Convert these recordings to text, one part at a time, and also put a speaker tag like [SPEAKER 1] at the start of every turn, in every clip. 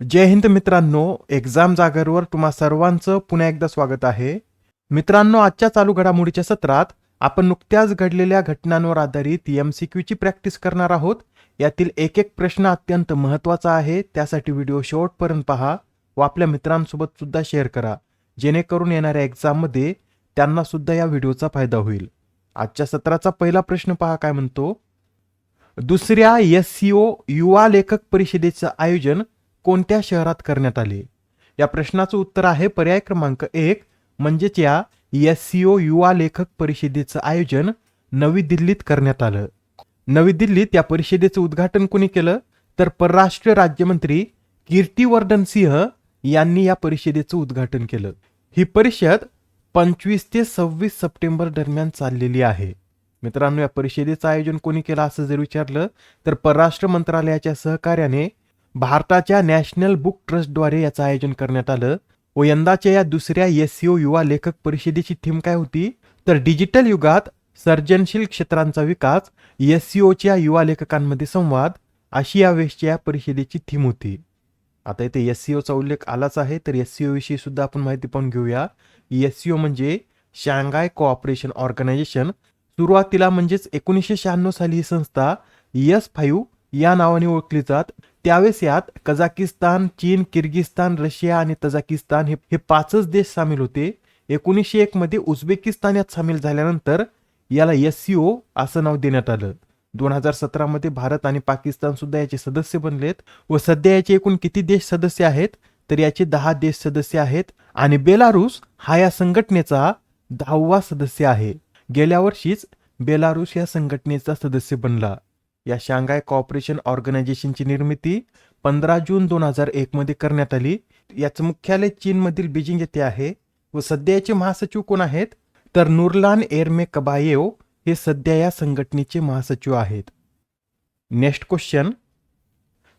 [SPEAKER 1] जय हिंद मित्रांनो एक्झाम जागरवर तुम्हा सर्वांचं पुन्हा एकदा स्वागत आहे. मित्रांनो आजच्या चालू घडामोडीच्या सत्रात आपण नुकत्याच घडलेल्या घटनांवर आधारित एम सी क्यूची प्रॅक्टिस करणार आहोत. यातील एक एक प्रश्न अत्यंत महत्त्वाचा आहे त्यासाठी व्हिडिओ शेवटपर्यंत पहा व आपल्या मित्रांसोबत सुद्धा शेअर करा. जेणेकरून येणाऱ्या एक्झाममध्ये त्यांना सुद्धा या व्हिडिओचा फायदा होईल. आजच्या सत्राचा पहिला प्रश्न पहा काय म्हणतो. दुसऱ्या एस सी ओ युवा लेखक परिषदेचं आयोजन कोणत्या शहरात करण्यात आले? या प्रश्नाचं उत्तर आहे पर्याय क्रमांक एक म्हणजेच या एस सी ओ युवा लेखक परिषदेचं आयोजन नवी दिल्लीत करण्यात आलं. नवी दिल्लीत या परिषदेचं उद्घाटन कोणी केलं? तर परराष्ट्र राज्यमंत्री कीर्तिवर्धन सिंह यांनी या परिषदेचं उद्घाटन केलं. ही परिषद पंचवीस ते सव्वीस सप्टेंबर दरम्यान चाललेली आहे. मित्रांनो या परिषदेचं आयोजन कोणी केलं असं जर विचारलं तर परराष्ट्र मंत्रालयाच्या सहकार्याने भारताच्या नॅशनल बुक ट्रस्टद्वारे याचं आयोजन करण्यात आलं. व यंदाच्या या दुसऱ्या एस युवा लेखक परिषदेची थीम काय होती? तर डिजिटल युगात सर्जनशील क्षेत्रांचा विकास एस च्या युवा लेखकांमध्ये संवाद अशी यावेळेसच्या या परिषदेची थीम होती. आता इथे एस चा उल्लेख आलाच आहे तर एस विषयी सुद्धा आपण माहिती पाहून घेऊया. एस म्हणजे शांघाय कोऑपरेशन ऑर्गनायझेशन. सुरुवातीला म्हणजेच एकोणीसशे शहाण्णव साली ही संस्था एस फाईव्ह या नावाने ओळखली जात. त्यावेळेस यात कझाकिस्तान चीन किर्गिस्तान रशिया आणि तजाकिस्तान हे हे पाचच देश सामील होते. एकोणीसशे एक मध्ये उझबेकिस्तान यात सामील झाल्यानंतर याला एस असं नाव देण्यात आलं. दोन हजार सतरामध्ये भारत आणि पाकिस्तान सुद्धा याचे सदस्य बनलेत व सध्या याचे एकूण किती देश सदस्य आहेत? तर याचे दहा देश सदस्य आहेत आणि बेलारूस हा या संघटनेचा दहावा सदस्य आहे. गेल्या वर्षीच बेलारूस या संघटनेचा सदस्य बनला. या शांघाय कॉपरेशन ऑर्गनायझेशनची निर्मिती पंधरा जून दोन हजार एकमध्ये करण्यात आली. याचं मुख्यालय चीनमधील बीजिंग येथे आहे व सध्या याचे महासचिव कोण आहेत? तर नुरलान एरमे कबायेव हे सध्या या संघटनेचे महासचिव आहेत. Next question.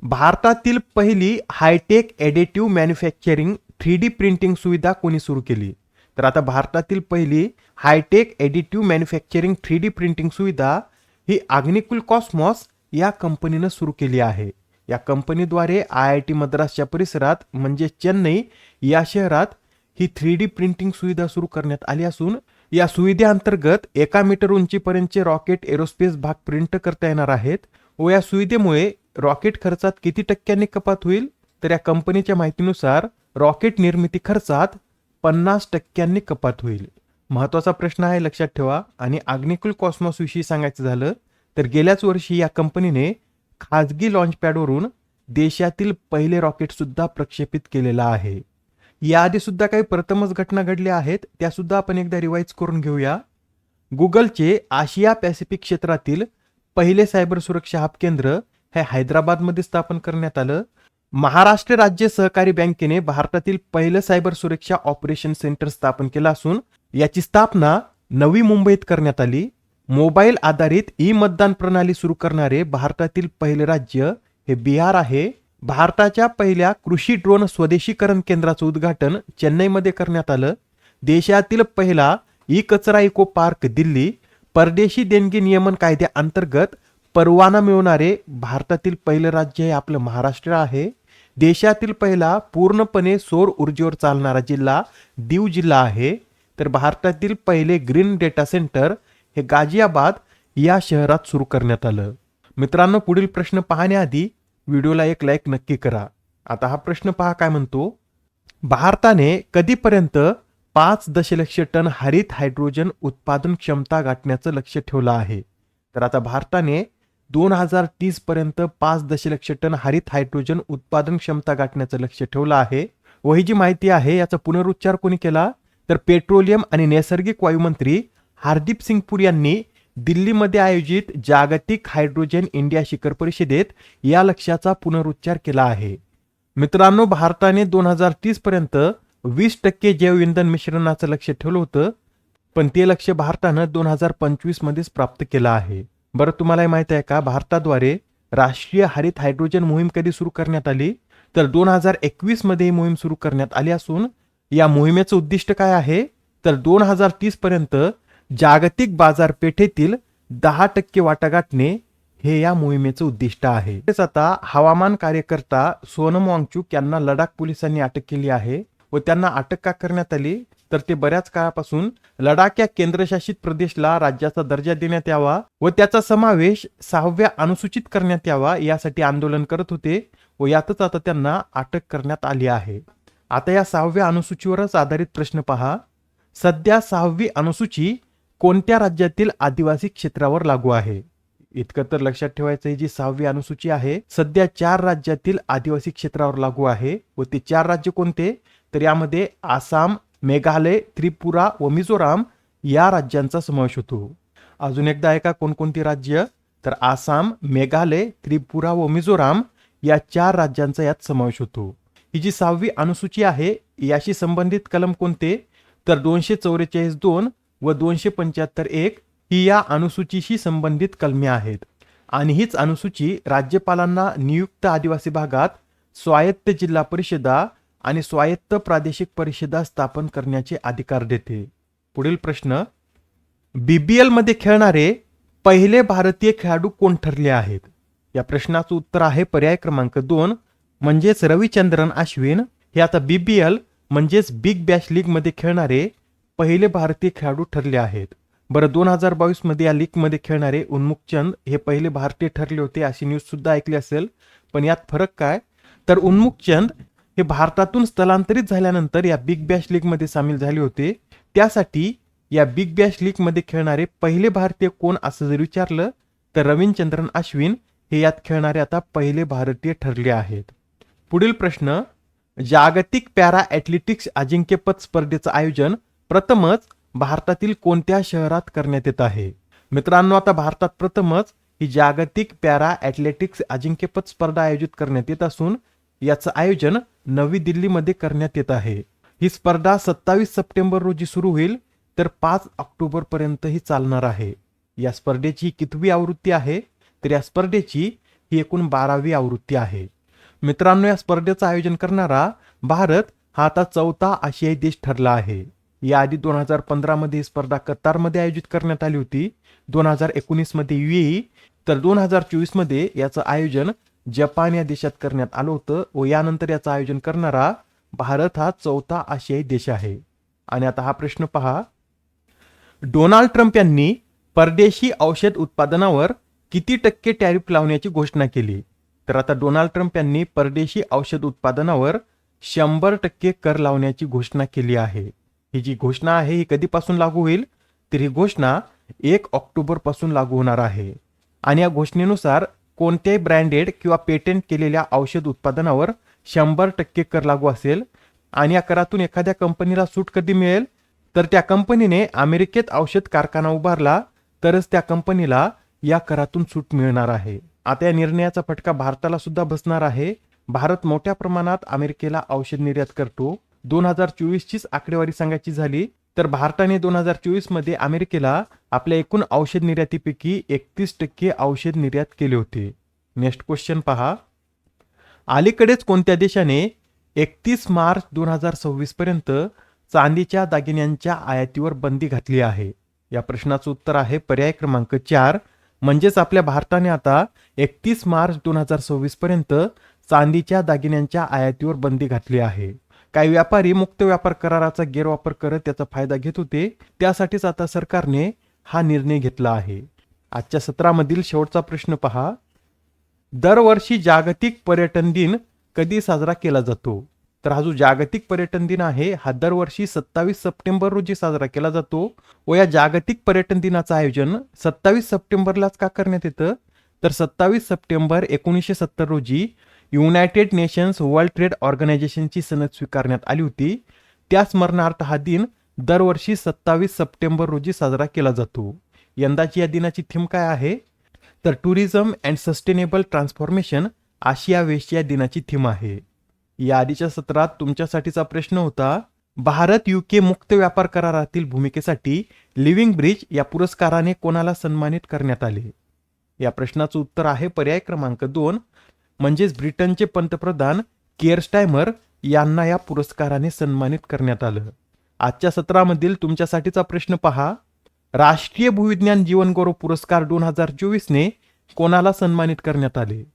[SPEAKER 1] भारतातील पहिली high tech additive manufacturing three D printing सुविधा कोणी सुरू केली? तर आता भारतातील पहिली high tech additive manufacturing three D printing सुविधा ही अग्निकुल कॉस्मॉस या कंपनीनं सुरू केली आहे. या कंपनीद्वारे आय आय टी मद्रासच्या परिसरात म्हणजे चेन्नई या शहरात ही थ्री डी प्रिंटिंग सुविधा सुरू करण्यात आली असून या सुविधेअंतर्गत एका मीटर उंचीपर्यंतचे रॉकेट एरोस्पेस भाग प्रिंट करता येणार आहेत व या सुविधेमुळे रॉकेट खर्चात किती टक्क्यांनी कपात होईल तर या कंपनीच्या माहितीनुसार रॉकेट निर्मिती खर्चात पन्नास टक्क्यांनी कपात होईल. महत्त्वाचा प्रश्न आहे लक्षात ठेवा. आणि अग्निकुल कॉस्मॉस विषयी सांगायचं झालं तर गेल्याच वर्षी या कंपनीने खाजगी लॉन्चपॅडवरून देशातील पहिले रॉकेट सुद्धा प्रक्षेपित केलेला आहे. याआधी सुद्धा काही प्रथमच घटना घडल्या आहेत त्या सुद्धा आपण एकदा रिवाईज करून घेऊया. गुगलचे आशिया पॅसिफिक क्षेत्रातील पहिले सायबर सुरक्षा हब केंद्र हे हैदराबादमध्ये स्थापन करण्यात आलं. महाराष्ट्र राज्य सहकारी बँकेने भारतातील पहिलं सायबर सुरक्षा ऑपरेशन सेंटर स्थापन केलं असून याची स्थापना नवी मुंबईत करण्यात आली. मोबाईल आधारित ई मतदान प्रणाली सुरू करणारे भारतातील पहिले राज्य हे बिहार आहे. भारताच्या पहिल्या कृषी ड्रोन स्वदेशीकरण केंद्राचं उद्घाटन चेन्नईमध्ये करण्यात आलं. देशातील पहिला ई कचरा इको पार्क दिल्ली परदेशी देणगी नियमन कायद्याअंतर्गत परवाना मिळवणारे भारतातील पहिलं राज्य हे आपलं महाराष्ट्र आहे. देशातील पहिला पूर्णपणे सौर ऊर्जेवर चालणारा जिल्हा दीव जिल्हा आहे. तर भारतातील पहिले ग्रीन डेटा सेंटर हे गाझियाबाद या शहरात सुरू करण्यात आलं. मित्रांनो पुढील प्रश्न पाहण्याआधी व्हिडिओला एक लाईक नक्की करा. आता हा प्रश्न पहा काय म्हणतो. भारताने कधीपर्यंत पाच दशलक्ष टन हरित हायड्रोजन उत्पादन क्षमता गाठण्याचं लक्ष ठेवलं आहे? तर आता भारताने दोन हजार तीस पर्यंत पाच दशलक्ष टन हरित हायड्रोजन उत्पादन क्षमता गाठण्याचं लक्ष ठेवलं आहे. व ही जी माहिती आहे याचा पुनरुच्चार कोणी केला? तर पेट्रोलियम आणि नैसर्गिक वायुमंत्री हरदीप सिंग पुरी यांनी दिल्लीमध्ये आयोजित जागतिक हायड्रोजन इंडिया शिखर परिषदेत या लक्ष्याचा पुनरुच्चार केला आहे. मित्रांनो भारताने दोन हजार तीस पर्यंत वीस टक्के जैव इंधन मिश्रणाचं लक्ष ठेवलं होतं पण ते लक्ष भारतानं दोन हजार पंचवीस मध्येच प्राप्त केलं आहे. बरं तुम्हाला हे माहीत आहे का? भारताद्वारे राष्ट्रीय हरित हायड्रोजन मोहीम कधी सुरू करण्यात आली? तर दोन हजार एकवीसमध्ये ही मोहीम सुरू करण्यात आली असून या मोहिमेचं उद्दिष्ट काय आहे? तर दोन हजार तीस पर्यंत जागतिक बाजारपेठेतील दहा टक्के वाटा गाठणे हे या मोहिमेचं उद्दिष्ट आहे. तसेच आता हवामान कार्यकर्ता सोनम वांगचूक यांना लडाख पोलिसांनी अटक केली आहे व त्यांना अटक का करण्यात आली? तर ते बऱ्याच काळापासून लडाख या केंद्रशासित प्रदेशला राज्याचा दर्जा देण्यात यावा व त्याचा समावेश सहाव्या अनुसूचित करण्यात यावा यासाठी आंदोलन करत होते व यातच आता त्यांना अटक करण्यात आली आहे. आता या सहाव्या अनुसूचीवरच आधारित प्रश्न पहा. सध्या सहावी अनुसूची कोणत्या राज्यातील आदिवासी क्षेत्रावर लागू आहे? इतकं तर लक्षात ठेवायचं ही जी सहावी अनुसूची आहे सध्या चार राज्यातील आदिवासी क्षेत्रावर लागू आहे व ते चार राज्य कोणते? तर यामध्ये आसाम मेघालय त्रिपुरा व मिझोराम या राज्यांचा समावेश होतो. अजून एकदा आहे का कोणकोणती राज्य? तर आसाम मेघालय त्रिपुरा व मिझोराम या चार राज्यांचा यात समावेश होतो. ही जी सहावी अनुसूची आहे याशी संबंधित कलम कोणते? तर दोनशे चौवेचाळीस दोन व दोनशे पंच्याहत्तर एक ही या अनुसूचीशी संबंधित कलमे आहेत. आणि हीच अनुसूची राज्यपालांना नियुक्त आदिवासी भागात स्वायत्त जिल्हा परिषदा आणि स्वायत्त प्रादेशिक परिषदा स्थापन करण्याचे अधिकार देते. पुढील प्रश्न. बीबीएलमध्ये खेळणारे पहिले भारतीय खेळाडू कोण ठरले आहेत? या प्रश्नाचं उत्तर आहे पर्याय क्रमांक दोन म्हणजेच रविचंद्रन अश्विन हे आता बी बी एल म्हणजेच बिग बॅश लीगमध्ये खेळणारे पहिले भारतीय खेळाडू ठरले आहेत. बरं दोन हजार बावीसमध्ये या लीगमध्ये खेळणारे उन्मुख चंद हे पहिले भारतीय ठरले होते अशी न्यूज सुद्धा ऐकली असेल. पण यात फरक काय? तर उन्मुख चंद हे भारतातून स्थलांतरित झाल्यानंतर या बिग बॅश लीगमध्ये सामील झाले होते. त्यासाठी या बिग बॅश लीगमध्ये खेळणारे पहिले भारतीय कोण असं जर विचारलं तर रविचंद्रन अश्विन हे यात खेळणारे आता पहिले भारतीय ठरले आहेत. पुढील प्रश्न जागतिक पॅरा ॲथलेटिक्स अजिंक्यपद स्पर्धेचं आयोजन प्रथमच भारतातील कोणत्या शहरात करण्यात येत आहे? मित्रांनो आता भारतात प्रथमच ही जागतिक पॅरा ॲथलेटिक्स अजिंक्यपद स्पर्धा आयोजित करण्यात येत असून याचं आयोजन नवी दिल्लीमध्ये करण्यात येत आहे. ही स्पर्धा सत्तावीस सप्टेंबर रोजी सुरू होईल तर पाच ऑक्टोबरपर्यंतही ही चालणार आहे. या स्पर्धेची कितवी आवृत्ती आहे? तर या स्पर्धेची ही एकूण बारावी आवृत्ती आहे. मित्रांनो या स्पर्धेचं आयोजन करणारा भारत हा आता चौथा आशियाई देश ठरला आहे. याआधी दोन हजार पंधरामध्ये ही स्पर्धा कतारमध्ये आयोजित करण्यात आली होती. दोन हजार एकोणीसमध्ये युएई तर दोन हजार चोवीसमध्ये याचं आयोजन जपान या देशात करण्यात आलं होतं व यानंतर याचं आयोजन करणारा भारत हा चौथा आशियाई देश आहे. आणि आता हा प्रश्न पहा. डोनाल्ड ट्रम्प यांनी परदेशी औषध उत्पादनावर किती टक्के टॅरिफ लावण्याची घोषणा केली? तर आता डोनाल्ड ट्रम्प यांनी परदेशी औषध उत्पादनावर शंभर टक्के कर लावण्याची घोषणा केली आहे. ही जी घोषणा आहे ही कधीपासून लागू होईल? तर ही घोषणा एक ऑक्टोबरपासून लागू होणार आहे. आणि या घोषणेनुसार कोणत्याही ब्रँडेड किंवा पेटेंट केलेल्या औषध उत्पादनावर शंभर टक्के कर लागू असेल आणि या करातून एखाद्या कंपनीला सूट कधी मिळेल? तर त्या कंपनीने अमेरिकेत औषध कारखाना उभारला तरच त्या कंपनीला या करातून सूट मिळणार आहे. आता या निर्णयाचा फटका भारताला सुद्धा बसणार आहे. भारत मोठ्या प्रमाणात अमेरिकेला औषध निर्यात करतो. दोन हजार चोवीसचीच आकडेवारी सांगायची झाली तर भारताने दोन हजार चोवीसमध्ये अमेरिकेला आपल्या एकूण औषध निर्यातीपैकी एकतीस टक्के औषध निर्यात केले होते. नेक्स्ट क्वेश्चन पहा. अलीकडेच कोणत्या देशाने एकतीस मार्च दोन हजार सव्वीस पर्यंत चांदीच्या दागिन्यांच्या आयातीवर बंदी घातली आहे? या प्रश्नाचं उत्तर आहे पर्याय क्रमांक चार म्हणजेच आपल्या भारताने आता एकतीस मार्च दोन हजार सव्वीस पर्यंत चांदीच्या दागिन्यांच्या आयातीवर बंदी घातली आहे. काही व्यापारी मुक्त व्यापार कराराचा गैरवापर करत त्याचा फायदा घेत होते. त्यासाठीच आता सरकारने हा निर्णय घेतला आहे. आजच्या सत्रामधील शेवटचा प्रश्न पहा. दरवर्षी जागतिक पर्यटन दिन कधी साजरा केला जातो? तर हा जो जागतिक पर्यटन दिन आहे हा दरवर्षी सत्तावीस सप्टेंबर रोजी साजरा केला जातो व या जागतिक पर्यटन दिनाचं आयोजन सत्तावीस सप्टेंबरलाच का करण्यात येतं? तर सत्तावीस सप्टेंबर एकोणीसशे सत्तर रोजी युनायटेड नेशन्स वर्ल्ड ट्रेड ऑर्गनायझेशनची सनद स्वीकारण्यात आली होती. त्या स्मरणार्थ हा दिन दरवर्षी सत्तावीस सप्टेंबर रोजी साजरा केला जातो. यंदाची या दिनाची थीम काय आहे? तर टुरिझम अँड सस्टेनेबल ट्रान्सफॉर्मेशन आशिया वेस्ट या दिनाची थीम आहे. या आधीच्या सत्रात तुमच्यासाठीचा प्रश्न होता भारत युके मुक्त व्यापार करारातील भूमिकेसाठी लिव्हिंग ब्रिज या पुरस्काराने कोणाला सन्मानित करण्यात आले? या प्रश्नाचं उत्तर आहे पर्याय क्रमांक दोन म्हणजेच ब्रिटनचे पंतप्रधान केअर स्टायमर यांना या पुरस्काराने सन्मानित करण्यात आलं. आजच्या सत्रामधील तुमच्यासाठीचा प्रश्न पहा राष्ट्रीय भूविज्ञान जीवनगौरव पुरस्कार दोन हजार चोवीसने कोणाला सन्मानित करण्यात आले?